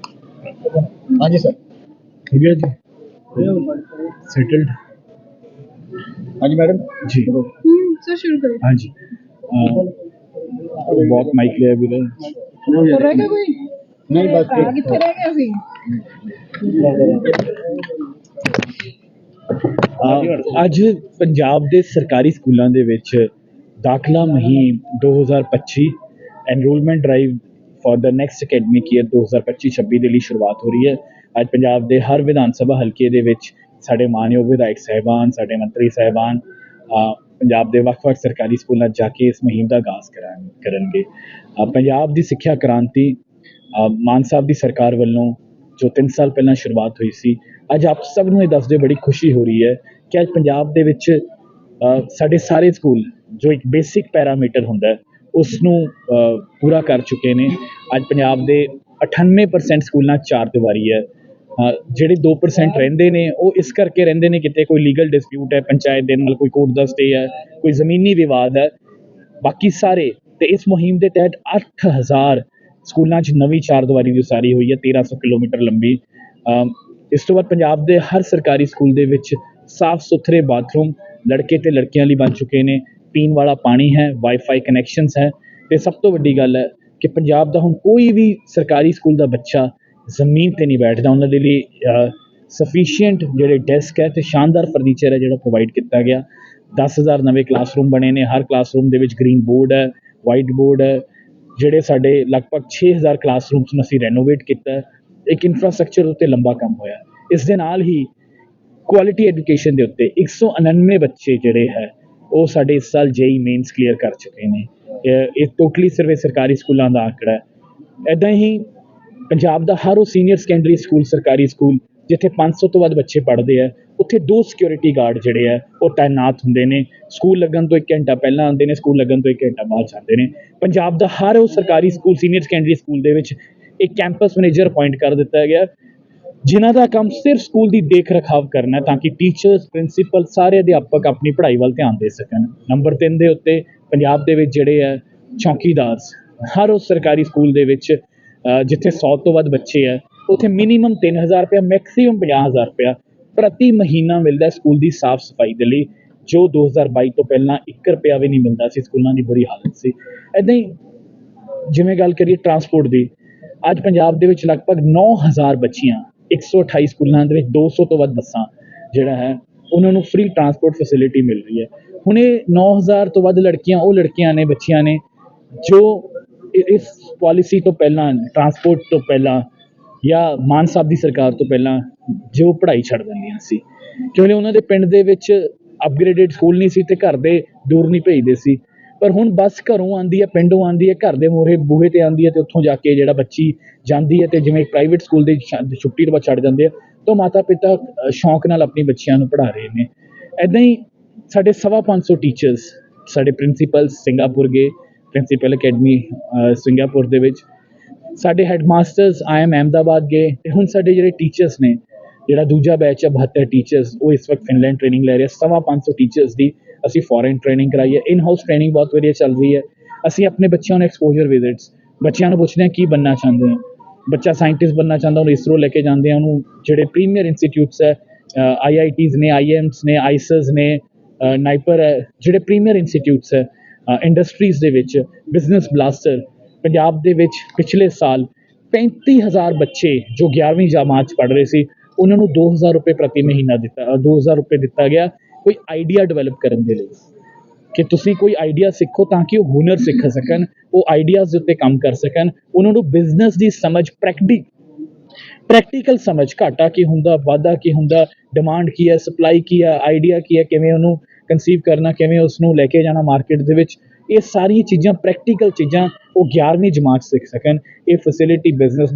हाँ जी सर ठीक है जी सेटल्ड हाँ जी मैडम जी हम्म सर शुरू करो हाँ जी अह, बहुत माइक लिया भी रहे तो रह गया कोई नहीं बस ਭਰਾ ਕਿੱਥੇ ਰਹਿ ਗਿਆ ਸੀ ਅਹ ਅੱਜ ਪੰਜਾਬ ਦੇ ਸਰਕਾਰੀ ਸਕੂਲਾਂ ਦੇ ਵਿੱਚ ਦਾਖਲਾ ਮੁਹਿੰਮ 2025 enrolment drive for the next academic year 2025-26 ਦੇ ਲਈ ਸ਼ੁਰੂਆਤ ਹੋ ਰਹੀ ਹੈ। ਅੱਜ ਪੰਜਾਬ ਦੇ ਹਰ ਵਿਧਾਨ ਸਭਾ ਹਲਕੇ ਦੇ ਵਿੱਚ ਸਾਡੇ ਮਾਨਯੋਗ ਵਿਧਾਇਕ ਸਾਹਿਬਾਨ, ਸਾਡੇ ਮੰਤਰੀ ਸਾਹਿਬਾਨ ਪੰਜਾਬ ਦੇ ਵੱਖ-ਵੱਖ ਸਰਕਾਰੀ ਸਕੂਲਾਂ ਜਾ ਕੇ ਇਸ ਮੁਹਿੰਮ ਦਾ ਆਗਾਜ਼ ਕਰਾਂ ਕਰਨਗੇ। ਪੰਜਾਬ ਦੀ ਸਿੱਖਿਆ ਕ੍ਰਾਂਤੀ ਮਾਨ ਸਾਹਿਬ ਦੀ ਸਰਕਾਰ ਵੱਲੋਂ ਜੋ 3 ਸਾਲ ਪਹਿਲਾਂ ਸ਼ੁਰੂਆਤ ਹੋਈ ਸੀ, ਅੱਜ ਆਪ ਸਭ ਨੂੰ ਇਹ ਦੱਸਦੇ ਬੜੀ ਖੁਸ਼ੀ ਹੋ ਰਹੀ ਹੈ ਕਿ ਅੱਜ ਪੰਜਾਬ ਦੇ ਵਿੱਚ ਸਾਡੇ ਸਾਰੇ ਸਕੂਲ ਜੋ ਇੱਕ ਬੇਸਿਕ ਪੈਰਾਮੀਟਰ ਹੁੰਦਾ ਹੈ ਉਸ ਨੂੰ ਪੂਰਾ ਕਰ ਚੁੱਕੇ ਨੇ। ਅੱਜ ਪੰਜਾਬ ਦੇ 98% ਸਕੂਲਾਂ 'ਚ ਚਾਰ ਦੀਵਾਰੀ ਹੈ। ਜਿਹੜੇ 2% ਰਹਿੰਦੇ ਨੇ, ਉਹ ਇਸ ਕਰਕੇ ਰਹਿੰਦੇ ਨੇ ਕਿਤੇ ਕੋਈ ਲੀਗਲ ਡਿਸਪਿਊਟ ਹੈ, ਪੰਚਾਇਤ ਦੇ ਨਾਲ ਕੋਈ ਕੋਰਟ ਦਾ ਸਟੇ ਹੈ, ਕੋਈ ਜ਼ਮੀਨੀ ਵਿਵਾਦ ਹੈ। ਬਾਕੀ ਸਾਰੇ, ਤੇ ਇਸ ਮੁਹਿੰਮ ਦੇ ਤਹਿਤ 8000 ਸਕੂਲਾਂ 'ਚ ਨਵੀਂ ਚਾਰ ਦੀਵਾਰੀ ਦੀ ਉਸਾਰੀ ਹੋਈ ਹੈ 1300 ਕਿਲੋਮੀਟਰ ਲੰਬੀ। ਇਸ ਤੋਂ ਬਾਅਦ ਪੰਜਾਬ ਦੇ ਹਰ ਸਰਕਾਰੀ ਸਕੂਲ ਦੇ ਵਿੱਚ ਸਾਫ਼ ਸੁਥਰੇ ਬਾਥਰੂਮ, ਲੜਕੇ ਤੇ ਲੜਕੀਆਂ ਲਈ ਬਣ ਚੁੱਕੇ ਨੇ। ਪੀਣ ਵਾਲਾ ਪਾਣੀ ਹੈ ਵਾਈਫਾਈ ਕਨੈਕਸ਼ਨਸ ਹੈ ਅਤੇ ਸਭ ਤੋਂ ਵੱਡੀ ਗੱਲ ਹੈ ਕਿ ਪੰਜਾਬ ਦਾ ਹੁਣ ਕੋਈ ਵੀ ਸਰਕਾਰੀ ਸਕੂਲ ਦਾ ਬੱਚਾ ਜ਼ਮੀਨ ਤੇ ਨਹੀਂ ਬੈਠਦਾ, ਉਹਨਾਂ ਦੇ ਲਈ ਸਫੀਸ਼ੀਐਂਟ ਜਿਹੜੇ ਡੈਸਕ ਹੈ ਅਤੇ ਸ਼ਾਨਦਾਰ ਫਰਨੀਚਰ ਹੈ ਜਿਹੜਾ ਪ੍ਰੋਵਾਈਡ ਕੀਤਾ ਗਿਆ। ਦਸ ਹਜ਼ਾਰ ਨਵੇਂ ਕਲਾਸਰੂਮ ਬਣੇ ਨੇ, ਹਰ ਕਲਾਸਰੂਮ ਦੇ ਵਿੱਚ ਗ੍ਰੀਨ ਬੋਰਡ ਹੈ ਵਾਈਟ ਬੋਰਡ ਹੈ, ਜਿਹੜੇ ਸਾਡੇ ਲਗਭਗ ਛੇ ਹਜ਼ਾਰ ਕਲਾਸਰੂਮਸ ਨੂੰ ਅਸੀਂ ਰੈਨੋਵੇਟ ਕੀਤਾ ਇੱਕ ਇਨਫਰਾਸਟ੍ਰਕਚਰ ਉੱਤੇ ਲੰਬਾ ਕੰਮ ਹੋਇਆ। ਇਸ ਦੇ ਨਾਲ ਹੀ ਕੁਆਲਿਟੀ ਐਜੂਕੇਸ਼ਨ ਦੇ ਉੱਤੇ 199 ਬੱਚੇ ਜਿਹੜੇ ਹੈ ਉਹ ਸਾਡੇ ਇਸ ਸਾਲ ਜੇਈ ਮੇਨਸ ਕਲੀਅਰ ਕਰ ਚੁੱਕੇ ਨੇ। ਇਹ- ਟੋਟਲੀ ਸਿਰਫ ਸਰਕਾਰੀ ਸਕੂਲਾਂ ਦਾ ਆંકੜਾ ਹੈ। ਇਦਾਂ ਹੀ ਪੰਜਾਬ ਦਾ ਹਰ ਉਹ ਸੀਨੀਅਰ ਸੈਕੰਡਰੀ ਸਕੂਲ, ਸਰਕਾਰੀ ਸਕੂਲ, ਜਿੱਥੇ 500 ਤੋਂ ਵੱਧ ਬੱਚੇ ਪੜ੍ਹਦੇ ਆ, ਉੱਥੇ ਦੋ ਸਿਕਿਉਰਿਟੀ ਗਾਰਡ ਜਿਹੜੇ ਆ, ਉਹ ਤਾਇਨਾਤ ਹੁੰਦੇ ਨੇ। ਸਕੂਲ ਲੱਗਣ ਤੋਂ 1 ਘੰਟਾ ਪਹਿਲਾਂ ਆਉਂਦੇ ਨੇ, ਸਕੂਲ ਲੱਗਣ ਤੋਂ 1 ਘੰਟਾ ਬਾਅਦ ਜਾਂਦੇ ਨੇ। ਪੰਜਾਬ ਦਾ ਹਰ ਉਹ ਸਰਕਾਰੀ ਸਕੂਲ, ਸੀਨੀਅਰ ਸੈਕੰਡਰੀ ਸਕੂਲ ਦੇ ਵਿੱਚ ਇੱਕ ਕੈਂਪਸ ਮੈਨੇਜਰ ਅਪਾਇੰਟ ਕਰ ਦਿੱਤਾ ਗਿਆ। ਜਿਨ੍ਹਾਂ ਦਾ ਕੰਮ ਸਿਰਫ ਸਕੂਲ ਦੀ ਦੇਖ ਰਖਾਵ ਕਰਨਾ ਤਾਂ ਕਿ ਟੀਚਰਸ ਪ੍ਰਿੰਸੀਪਲ ਸਾਰੇ ਅਧਿਆਪਕ ਆਪਣੀ ਪੜ੍ਹਾਈ ਵੱਲ ਧਿਆਨ ਦੇ ਸਕਣ। ਨੰਬਰ 3 ਦੇ ਉੱਤੇ ਪੰਜਾਬ ਦੇ ਵਿੱਚ ਜਿਹੜੇ ਹੈ ਚੌਕੀਦਾਰ, ਹਰ ਉਸ ਸਰਕਾਰੀ ਸਕੂਲ ਦੇ ਵਿੱਚ ਜਿੱਥੇ 100 ਤੋਂ ਵੱਧ ਬੱਚੇ ਹੈ ਉੱਥੇ ਮਿਨੀਮਮ 3000 ਰੁਪਏ ਮੈਕਸਿਮਮ 50000 ਰੁਪਏ ਪ੍ਰਤੀ ਮਹੀਨਾ ਮਿਲਦਾ ਸਕੂਲ ਦੀ ਸਾਫ਼ ਸਫ਼ਾਈ ਦੇ ਲਈ, ਜੋ 2022 ਤੋਂ ਪਹਿਲਾਂ 1 ਰੁਪਿਆ ਵੀ ਨਹੀਂ ਮਿਲਦਾ ਸੀ, ਸਕੂਲਾਂ ਦੀ ਬੁਰੀ ਹਾਲਤ ਸੀ। ਐਦਾਂ ਹੀ ਜਿਵੇਂ ਗੱਲ ਕਰੀਏ ਟਰਾਂਸਪੋਰਟ ਦੀ, ਅੱਜ ਪੰਜਾਬ ਦੇ ਵਿੱਚ ਲਗਭਗ 9000 ਬੱਚੀਆਂ 128 ਸਕੂਲਾਂ ਦੇ ਵਿੱਚ ਦੋ ਸੌ ਤੋਂ ਵੱਧ ਬੱਸਾਂ ਜਿਹੜਾ ਹੈ, ਉਹਨਾਂ ਨੂੰ ਫਰੀ ਟਰਾਂਸਪੋਰਟ ਫੈਸਿਲਿਟੀ ਮਿਲ ਰਹੀ ਹੈ। ਹੁਣ ਇਹ 9000 ਤੋਂ ਵੱਧ ਲੜਕੀਆਂ, ਉਹ ਲੜਕੀਆਂ ਨੇ, ਬੱਚੀਆਂ ਨੇ, ਜੋ ਇਸ ਪਾਲਿਸੀ ਤੋਂ ਪਹਿਲਾਂ ਟਰਾਂਸਪੋਰਟ ਤੋਂ ਪਹਿਲਾਂ ਜਾਂ ਮਾਨ ਸਾਹਿਬ ਦੀ ਸਰਕਾਰ ਤੋਂ ਪਹਿਲਾਂ ਜੋ ਪੜ੍ਹਾਈ ਛੱਡ ਦਿੰਦੀਆਂ ਸੀ। ਕਿਉਂਕਿ ਉਹਨਾਂ ਦੇ ਪਿੰਡ ਦੇ ਵਿੱਚ ਅਪਗ੍ਰੇਡਡ ਸਕੂਲ ਨਹੀਂ ਸੀ ਤੇ ਘਰ ਦੇ ਦੂਰ ਨਹੀਂ ਭੇਜਦੇ ਸੀ। ਪਰ ਹੁਣ ਬੱਸ ਘਰੋਂ ਆਉਂਦੀ ਹੈ ਪਿੰਡੋਂ ਆਉਂਦੀ ਹੈ ਘਰ ਦੇ ਮੂਹਰੇ ਬੂਹੇ ਤੇ ਆਉਂਦੀ ਹੈ ਅਤੇ ਉੱਥੋਂ ਜਾ ਕੇ ਜਿਹੜਾ ਬੱਚੀ ਜਾਂਦੀ ਹੈ ਅਤੇ ਜਿਵੇਂ ਪ੍ਰਾਈਵੇਟ ਸਕੂਲ ਦੇ ਛ- ਛੁੱਟੀ ਤੋਂ ਬਾਅਦ ਛੱਡ ਜਾਂਦੇ ਆ ਤਾਂ ਮਾਤਾ ਪਿਤਾ ਸ਼ੌਂਕ ਨਾਲ ਆਪਣੀ ਬੱਚਿਆਂ ਨੂੰ ਪੜ੍ਹਾ ਰਹੇ ਨੇ। ਇੱਦਾਂ ਹੀ ਸਾਡੇ ਸਵਾ ਪੰਜ ਸੌ ਟੀਚਰਸ ਸਾਡੇ ਪ੍ਰਿੰਸੀਪਲ ਸਿੰਗਾਪੁਰ ਗਏ ਪ੍ਰਿੰਸੀਪਲ ਅਕੈਡਮੀ ਅ, ਸਿੰਗਾਪੁਰ ਦੇ ਵਿੱਚ। ਸਾਡੇ ਹੈਡਮਾਸਟਰਸ ਆਈਐਮ ਅਹਿਮਦਾਬਾਦ ਗਏ ਅਤੇ ਹੁਣ ਸਾਡੇ ਜਿਹੜੇ ਟੀਚਰਸ ਨੇ ਜਿਹੜਾ ਦੂਜਾ ਬੈਚ ਹੈ 72 ਟੀਚਰਸ ਉਹ ਇਸ ਵਕਤ ਫਿਨਲੈਂਡ ਟ੍ਰੇਨਿੰਗ ਲੈ ਰਹੇ ਸਵਾ ਪੰਜ ਸੌ ਟੀਚਰਸ ਦੀ ਅਸੀਂ ਫੋਰਨ ਟ੍ਰੇਨਿੰਗ ਕਰਾਈ ਹੈ ਇਨ ਹਾਊਸ ਟ੍ਰੇਨਿੰਗ ਬਹੁਤ ਵਧੀਆ ਚੱਲ ਰਹੀ ਹੈ। ਅਸੀਂ ਆਪਣੇ ਬੱਚਿਆਂ ਨੂੰ ਐਕਸਪੋਜ਼ਰ ਵਿਜ਼ਿਟਸ ਬੱਚਿਆਂ ਨੂੰ ਪੁੱਛਦੇ ਹਾਂ ਕੀ ਬਣਨਾ ਚਾਹੁੰਦੇ ਹੋ ਬੱਚਾ ਸਾਇੰਟਿਸਟ ਬਣਨਾ ਚਾਹੁੰਦਾ ਉਹਨੂੰ ਇਸਰੋ ਲੈ ਕੇ ਜਾਂਦੇ ਆ। ਉਹਨੂੰ ਜਿਹੜੇ ਪ੍ਰੀਮੀਅਰ ਇੰਸਟੀਟਿਊਟਸ ਹੈ ਆਈ ਆਈ ਟੀਜ਼ ਨੇ ਆਈ ਆਈਐਮਸ ਨੇ ਆਈਸਸ ਨੇ ਨਾਈਪਰ ਹੈ ਜਿਹੜੇ ਪ੍ਰੀਮੀਅਰ ਇੰਸਟੀਟਿਊਟਸ ਹੈ ਇੰਡਸਟਰੀਜ਼ ਦੇ ਵਿੱਚ ਬਿਜ਼ਨਸ ਬਲਾਸਟਰ ਪੰਜਾਬ ਦੇ ਵਿੱਚ ਪਿਛਲੇ ਸਾਲ 35000 ਬੱਚੇ ਜੋ 11ਵੀਂ ਜਮਾਤ 'ਚ ਪੜ੍ਹ ਰਹੇ ਸੀ ਉਹਨਾਂ ਨੂੰ 2000 ਰੁਪਏ ਪ੍ਰਤੀ ਮਹੀਨਾ ਦਿੱਤਾ ਅ, 2000 ਰੁਪਏ ਦਿੱਤਾ ਗਿਆ। ਕੋਈ ਆਈਡੀਆ ਡਿਵੈਲਪ ਕਰਨ ਦੇ ਲਈ ਕਿ ਤੁਸੀਂ ਕੋਈ ਆਈਡੀਆ ਸਿੱਖੋ ਤਾਂ ਕਿ ਉਹ ਹੁਨਰ ਸਿੱਖ ਸਕਣ, ਉਹ ਆਈਡੀਆਜ਼ ਦੇ ਉੱਤੇ ਕੰਮ ਕਰ ਸਕਣ, ਉਹਨਾਂ ਨੂੰ ਬਿਜ਼ਨਸ ਦੀ ਸਮਝ ਪ੍ਰੈਕਟਿਕ ਪ੍ਰੈਕਟੀਕਲ ਸਮਝ ਘਾਟਾ ਕੀ ਹੁੰਦਾ, ਵਾਧਾ ਕੀ ਹੁੰਦਾ ਡਿਮਾਂਡ ਕੀ ਹੈ ਸਪਲਾਈ ਕੀ ਹੈ ਆਈਡੀਆ ਕੀ ਹੈ, ਕਿਵੇਂ ਉਹਨੂੰ ਕਨਸੀਵ ਕਰਨਾ, ਕਿਵੇਂ ਉਸ ਨੂੰ ਲੈ ਕੇ ਜਾਣਾ ਮਾਰਕੀਟ ਦੇ ਵਿੱਚ, ਇਹ ਸਾਰੀਆਂ ਚੀਜ਼ਾਂ ਪ੍ਰੈਕਟੀਕਲ ਚੀਜ਼ਾਂ ਉਹ 11ਵੀਂ ਜਮਾਤ 'ਚ ਸਿੱਖ ਸਕਣ, ਇਹ ਫੈਸਿਲਿਟੀ ਬਿਜ਼ਨਸ